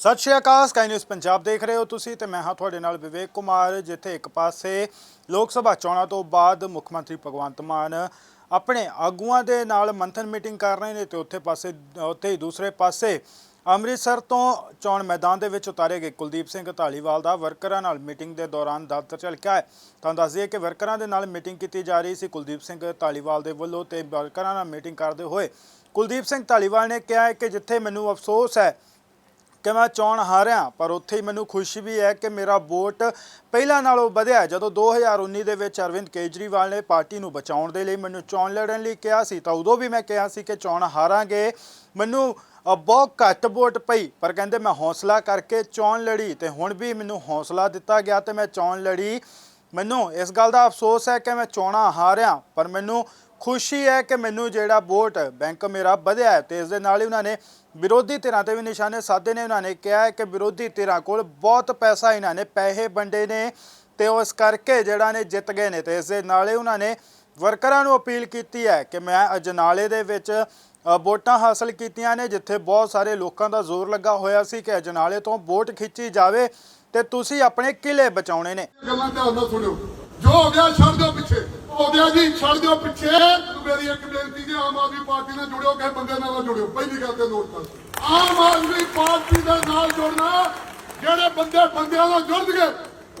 ਸਤਿ ਸ਼੍ਰੀ ਅਕਾਲ ਸਕਾਈ ਨਿਊਜ਼ ਪੰਜਾਬ ਦੇਖ ਰਹੇ ਹੋ ਤੁਸੀਂ ਤੇ ਮੈਂ ਹਾਂ ਤੁਹਾਡੇ ਨਾਲ ਵਿਵੇਕ ਕੁਮਾਰ, ਜਿੱਥੇ ਇੱਕ ਪਾਸੇ ਲੋਕ ਸਭਾ ਚੋਣਾਂ ਤੋਂ ਬਾਅਦ ਮੁੱਖ ਮੰਤਰੀ ਭਗਵੰਤ ਮਾਨ ਆਪਣੇ ਆਗੂਆਂ ਦੇ ਨਾਲ ਮੰਥਨ ਮੀਟਿੰਗ ਕਰ ਰਹੇ ਨੇ ਤੇ ਉੱਥੇ ਪਾਸੇ, ਉੱਥੇ ਹੀ ਦੂਸਰੇ ਪਾਸੇ ਅੰਮ੍ਰਿਤਸਰ ਤੋਂ ਚੋਣ ਮੈਦਾਨ ਦੇ ਵਿੱਚ ਉਤਾਰੇ ਗਏ ਕੁਲਦੀਪ ਸਿੰਘ ਢਾਲੀਵਾਲ ਦਾ ਵਰਕਰਾਂ ਨਾਲ ਮੀਟਿੰਗ ਦੇ ਦੌਰਾਨ ਦਫ਼ਤਰ ਝਲਕਿਆ ਹੈ। ਤਾਂ ਦੱਸ ਦਈਏ ਕਿ ਵਰਕਰਾਂ ਦੇ ਨਾਲ ਮੀਟਿੰਗ ਕੀਤੀ ਜਾ ਰਹੀ ਸੀ ਕੁਲਦੀਪ ਸਿੰਘ ਢਾਲੀਵਾਲ ਦੇ ਵੱਲੋਂ ਤੇ ਵਰਕਰਾਂ ਨਾਲ ਮੀਟਿੰਗ ਕਰਦੇ ਹੋਏ ਕੁਲਦੀਪ ਸਿੰਘ ਢਾਲੀਵਾਲ ਨੇ ਕਿਹਾ ਕਿ ਜਿੱਥੇ ਮੈਨੂੰ ਅਫਸੋਸ ਹੈ ਕਿ ਮੈਂ ਚੋਣ ਹਾਰਿਆ? ਪਰ ਉੱਥੇ ਹੀ ਮੈਨੂੰ ਖੁਸ਼ੀ ਵੀ ਹੈ ਕਿ ਮੇਰਾ ਵੋਟ ਪਹਿਲਾਂ ਨਾਲੋਂ ਵਧਿਆ ਹੈ। ਜਦੋਂ 2019 ਦੇ ਵਿੱਚ ਅਰਵਿੰਦ ਕੇਜਰੀਵਾਲ ਨੇ ਪਾਰਟੀ ਨੂੰ ਬਚਾਉਣ ਦੇ ਲਈ ਮੈਨੂੰ ਚੋਣ ਲੜਨ ਲਈ ਕਿਹਾ ਸੀ, ਤਾਂ ਉਦੋਂ ਵੀ ਮੈਂ ਕਿਹਾ ਸੀ ਕਿ ਚੋਣ ਹਾਰਾਂਗੇ। ਮੈਨੂੰ ਬਹੁਤ ਘੱਟ ਵੋਟ ਪਈ, ਪਰ ਕਹਿੰਦੇ ਮੈਂ ਹੌਸਲਾ ਕਰਕੇ ਚੋਣ ਲੜੀ ਤੇ ਹੁਣ ਵੀ ਮੈਨੂੰ ਹੌਸਲਾ ਦਿੱਤਾ ਗਿਆ ਤੇ ਮੈਂ ਚੋਣ ਲੜੀ। ਮੈਨੂੰ ਇਸ ਗੱਲ ਦਾ ਅਫਸੋਸ ਹੈ ਕਿ ਮੈਂ ਚੋਣਾਂ ਹਾਰਿਆ, ਪਰ ਮੈਨੂੰ ਖੁਸ਼ੀ ਹੈ ਕਿ ਮੈਨੂੰ ਜਿਹੜਾ ਵੋਟ ਬੈਂਕ ਮੇਰਾ ਵਧਿਆ ਹੈ ਤੇ ਇਸ ਦੇ ਨਾਲ ਹੀ ਉਹਨਾਂ ਨੇ ਵਿਰੋਧੀ ਧਿਰਾਂ ਤੇ ਵੀ ਨਿਸ਼ਾਨੇ ਸਾਧੇ ਨੇ। ਉਹਨਾਂ ਨੇ ਕਿਹਾ ਕਿ ਵਿਰੋਧੀ ਧਿਰਾਂ ਕੋਲ ਬਹੁਤ ਪੈਸਾ ਇਹਨਾਂ ਨੇ, ਪੈਸੇ ਵੰਡੇ ਨੇ ਤੇ ਉਸ ਕਰਕੇ ਜਿਹੜਾ ਨੇ ਜਿੱਤ ਗਏ ਨੇ ਤੇ ਇਸ ਦੇ ਨਾਲ ਹੀ ਉਹਨਾਂ ਨੇ ਵਰਕਰਾਂ ਨੂੰ ਅਪੀਲ ਕੀਤੀ ਹੈ ਕਿ ਮੈਂ ਅਜਨਾਲੇ ਦੇ ਵਿੱਚ ਵੋਟਾਂ ਹਾਸਲ ਕੀਤੀਆਂ ਨੇ, ਜਿੱਥੇ ਬਹੁਤ ਸਾਰੇ ਲੋਕਾਂ ਦਾ ਜ਼ੋਰ ਲੱਗਾ ਹੋਇਆ ਸੀ ਕਿ ਅਜਨਾਲੇ ਤੋਂ ਵੋਟ ਖਿੱਚੀ ਜਾਵੇ ਤੇ ਤੁਸੀਂ ਆਪਣੇ ਕਿਲੇ ਬਚਾਉਣੇ ਨੇ। ਗੱਲਾਂ ਧਿਆਨ ਨਾਲ ਸੁਣਿਓ। ਜੋ ਹੋ ਗਿਆ ਛੱਡ ਦਿਓ ਪਿੱਛੇ। ਹੋ ਜੀ, ਛੱਡ ਦਿਓ ਪਿੱਛੇ। ਮੇਰੀ ਇੱਕ ਬੇਨਤੀ ਜੀ, ਆਮ ਆਦਮੀ ਪਾਰਟੀ ਨਾਲ ਜੁੜਿਓ ਕਿਸੇ ਬੰਦੇ ਨਾਲ ਨਾ ਜੁੜਿਓ। ਪਹਿਲੀ ਗੱਲ ਤੇ ਨੋਟ ਕਰ। ਆਮ ਆਦਮੀ ਪਾਰਟੀ ਦੇ ਨਾਲ ਜੁੜਨਾ, ਜਿਹੜੇ ਬੰਦੇ ਬੰਦਿਆਂ ਨਾਲ ਜੁੜਨਗੇ,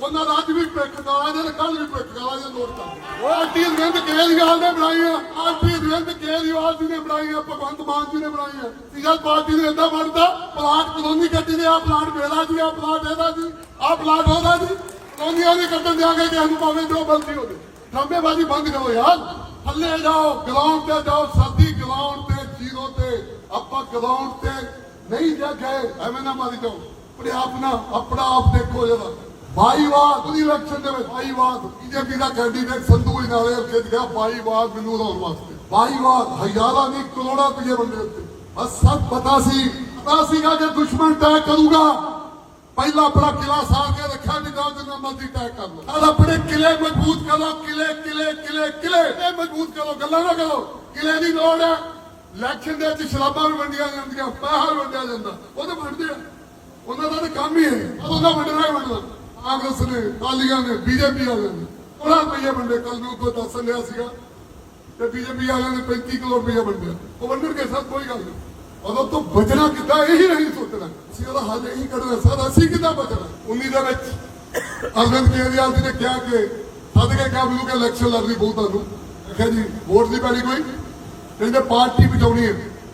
ਉਹਨਾਂ ਦਾ ਅੱਜ ਵੀ ਪਿੱਠ ਗਾਲਾਂ ਦੇ ਕੱਲ ਵੀ ਪਿੱਠ ਗਾਲਾਂ ਦੇ ਨੋਟ ਕਰ। ਪਾਰਟੀ ਰਿੰਦ ਕੇਜਰੀਵਾਲ ਨੇ ਬਣਾਈਆਂ ਪਾਰਟੀ ਰਿੰਦ ਕੇਜਰੀਵਾਲ ਜੀ ਨੇ ਬਣਾਈ ਬਣਾਈਆਂ, ਭਗਵੰਤ ਮਾਨ ਜੀ ਨੇ ਬਣਾਈਆਂ। ਸੀਗਾ ਪਾਰਟੀ ਨੇ ਏਦਾਂ ਬਣਦਾ, ਪਲਾਟ ਕਲੋਨੀ ਕੱਟੀ ਨੇ ਆ ਪਲਾਟ ਵੇਲਾ ਜੀ ਆ ਪਲਾਟ ਇਹਦਾ ਜੀ ਆ ਪਲਾਟ ਉਹਦਾ ਜੀ। ਕਲੋਨੀਆਂ ਨਹੀਂ ਕੱਟਣ ਦਿਆਂਗੇ, ਕਿਸੇ ਨੂੰ ਭਾਵੇਂ ਜੋ ਗਲਤੀ ਹੋਵੇ। ਡਰਾਮੇਬਾਜ਼ੀ ਬੰਦ ਕਰੋ ਯਾਰ। ਥੱਲੇ ਜਾਓ, ਗਰਾਊਂਡ ਤੇ ਜਾਓ, ਸਾਦੀ ਗਰਾਊਂਡ ਤੇ, ਜ਼ੀਰੋ ਤੇ। ਆਪਾਂ ਗਰਾਊਂਡ ਤੇ ਨਹੀਂ ਜਾ ਗਏ, ਐਵੇਂ ਨਾ ਮਾਰੀ ਜਾਓ। ਆਪਣੇ ਆਪ ਨਾ, ਆਪਣਾ ਆਪ ਦੇਖੋ ਜਰਾ। ਬਾਈਵਾਦ ਤੁਸੀਂ ਇਲੈਕਸ਼ਨ ਦੇ ਵਿੱਚ ਬਾਈਵਾਦ ਬੀਜੇਪੀ ਦਾ ਕੈਂਡੀਡੇਟ ਸੰਧੂ ਨਾਲੇ ਖਿੱਚ ਗਿਆ ਬਾਈਵਾਦ ਮੈਨੂੰ ਲਾਉਣ ਵਾਸਤੇ। ਬਾਈਵਾਦ ਹਜ਼ਾਰਾਂ ਨਹੀਂ, ਕਰੋੜਾਂ ਰੁਪਏ ਬੰਦੇ ਉੱਤੇ। ਬਸ ਸਭ ਪਤਾ ਸੀ, ਪਤਾ ਸੀਗਾ ਕਿ ਦੁਸ਼ਮਣ ਤੈਅ ਕਰੂਗਾ। ਪਹਿਲਾਂ ਆਪਣਾ ਕਿਲਾ ਸਾਰ ਕੇ ਰੱਖਿਆ ਮਰਜ਼ੀ ਤੈਅ ਕਰ ਲਓ। ਨਾਲ ਆਪਣੇ ਕਿਲੇ ਮਜ਼ਬੂਤ ਕਰੋ, ਕਿਲੇ ਕਿਲੇ ਕਿਲੇ ਕਿਲੇ। ਇਹ ਮਜ਼ਬੂਤ ਕਰੋ, ਗੱਲਾਂ ਨਾ ਕਰੋ। ਕਿਲੇ ਦੀ ਲੋੜ ਹੈ। ਇਲੈਕਸ਼ਨ ਦੇ ਵਿੱਚ ਸ਼ਰਾਬਾਂ ਵੀ ਵੰਡੀਆਂ ਜਾਂਦੀਆਂ, ਪੈਸਾ ਵੰਡਿਆ ਜਾਂਦਾ। ਉਹ ਤਾਂ ਵੰਡਦੇ ਆ। ਉਹਨਾਂ ਦਾ ਤਾਂ ਕੰਮ ਹੀ ਹੈ। ਉਹਨਾਂ ਵੰਡਣਾ ਹੀ ਵੰਡਣਾ। ਕਾਂਗਰਸ ਨੇ ਕਾਲੀਆਂ ਨੇ, ਬੀਜੇਪੀ ਵਾਲਿਆਂ ਨੇ। ਉਹਨਾਂ ਰੁਪਏ ਵੰਡੇ ਕੱਲ ਨੂੰ ਕੋਈ ਦੱਸ ਲਿਆ ਸੀਗਾ। ਤੇ ਬੀਜੇਪੀ ਵਾਲਿਆਂ ਨੇ 35 ਕਰੋੜ ਰੁਪਏ ਵੰਡਿਆ। ਉਹ ਵੰਡਣਗੇ ਸਰ, ਕੋਈ ਗੱਲ ਨਹੀਂ। ਉਦੋਂ ਤੋਂ ਬਚਣਾ ਕਿੱਦਾਂ, ਇਹੀ ਨਹੀਂ ਸੋਚਣਾ। ਅਸੀਂ ਉਹਦਾ ਹੱਲ ਇਹੀ ਕੱਢਣਾ। ਸਰ, ਅਸੀਂ ਕਿੱਦਾਂ ਬਚਣਾ? 19 ਦੇ ਵਿੱਚ। ਅਰਵਿੰਦ ਕੇਜਰੀਵਾਲ ਜੀ ਨੇ ਕਿਹਾ ਕਿ ਸੱਦ ਕੇ ਇਲੈਕਸ਼ਨ ਲੜਨੀ ਪਊ ਤੁਹਾਨੂੰ ਆਖਿਆ ਜੀ। ਵੋਟ ਨਹੀਂ ਪੈਣੀ ਕੋਈ। ਕਹਿੰਦੇ ਪਾਰਟੀ ਬਚਾਉਣੀ ਹੈ।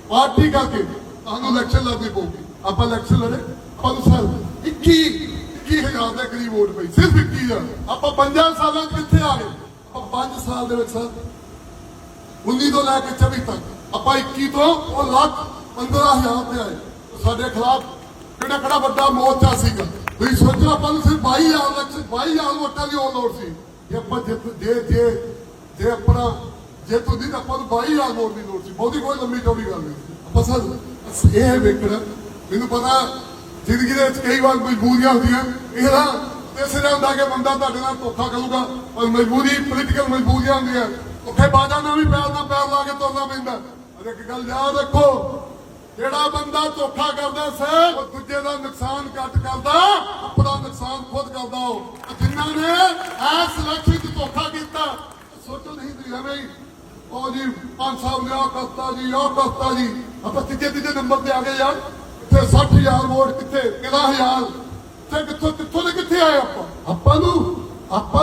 ਪਾਰਟੀ ਕਰਕੇ ਤੁਹਾਨੂੰ ਇਲੈਕਸ਼ਨ ਲੜਨੀ ਪਊਗੀ। ਆਪਾਂ ਇਲੈਕਸ਼ਨ ਲੜੇ, ਆਪਾਂ ਨੂੰ 21 21000 ਦੇ ਕਰੀਬ ਵੋਟ ਪਈ। ਸਿਰਫ 21000 ਆਪਾਂ 5 ਸਾਲਾਂ 'ਚ ਕਿੱਥੇ ਆ ਗਏ? ਆਪਾਂ 5 ਸਾਲ ਦੇ ਵਿੱਚ ਸਰ 19 ਤੋਂ ਲੈ ਕੇ 24 ਤੱਕ। ਆਪਾਂ 21 ਤੋਂ ਉਹ ਲੱਖ 15000 ਤੇ ਆਏ। ਸਾਡੇ ਖਿਲਾਫ ਕਿਹੜਾ ਕਿਹੜਾ ਵੱਡਾ ਮੋਰਚਾ ਸੀਗਾ? ਤੁਸੀਂ ਸੋਚੋ ਆਪਾਂ ਨੂੰ ਸਿਰਫ 22000 ਲੱਖ 22000 ਵੋਟਾਂ ਦੀ ਉਹ ਲੋੜ ਸੀ। ਜੇ ਆਪਾਂ ਜਿੱਤ ਜੇ ਜੇ ਜੇ ਆਪਣਾ ਜੇ ਤੁਸੀਂ ਆਪਾਂ ਨੂੰ 22000 ਵੋਟ ਦੀ ਲੋੜ ਸੀ। ਬਹੁਤੀ ਕੋਈ ਲੰਮੀ ਚੌੜੀ ਗੱਲ ਨਹੀਂ। ਆਪਾਂ ਸਰ ਇਹ ਵੇਖਣਾ। ਮੈਨੂੰ ਪਤਾ ਜ਼ਿੰਦਗੀ ਦੇ ਵਿੱਚ ਕਈ ਵਾਰ ਮਜਬੂਰੀਆਂ ਹੁੰਦੀਆਂ। ਇਹਦਾ ਇਸ ਤਰ੍ਹਾਂ ਹੁੰਦਾ ਕਿ ਬੰਦਾ ਤੁਹਾਡੇ ਨਾਲ ਧੋਖਾ ਕਰੂਗਾ, ਪਰ ਮਜਬੂਰੀ ਪੋਲੀਟੀਕਲ ਮਜਬੂਰੀਆਂ ਹੁੰਦੀਆਂ। ਉੱਥੇ ਬਾਜਾਂ ਨਾਲ ਵੀ ਪੈਰ ਨਾਲ ਪੈਰ ਲਾ ਕੇ ਤੁਰਨਾ ਪੈਂਦਾ। ਅਰੇ ਇੱਕ ਗੱਲ ਯਾਦ ਰੱਖੋ ਜਿਹੜਾ ਬੰਦਾ ਧੋਖਾ ਕਰਦਾ ਸੈ, ਉਹ ਦੂਜੇ ਦਾ ਨੁਕਸਾਨ ਘੱਟ ਕਰਦਾ, ਆਪਣਾ ਨੁਕਸਾਨ ਖੁਦ ਕਰਦਾ ਉਹ। ਜਿਨ੍ਹਾਂ ਨੇ ਐਸ ਇਲੈਕਸ਼ਨ 'ਚ ਧੋਖਾ ਕੀਤਾ, ਸੋਚੋ ਨਹੀਂ ਤੁਸੀਂ ਐਵੇਂ ਹੀ। ਉਹ ਜੀ, ਪੰਜ ਸਾਹਿਬ ਨੇ ਆਹ ਕਰਤਾ ਜੀ, ਉਹ ਕਰਤਾ ਜੀ। ਆਪਾਂ ਤੀਜੇ ਤੀਜੇ ਨੰਬਰ ਤੇ ਆ ਗਏ ਯਾਰ। ਇੱਥੇ 60000 ਵੋਟ ਕਿੱਥੇ? 11000 ਤੇ ਕਿੱਥੋਂ ਕਿੱਥੋਂ ਦੇ ਕਿੱਥੇ ਆਏ ਆਪਾਂ? ਆਪਾਂ ਨੂੰ ਆਪਾਂ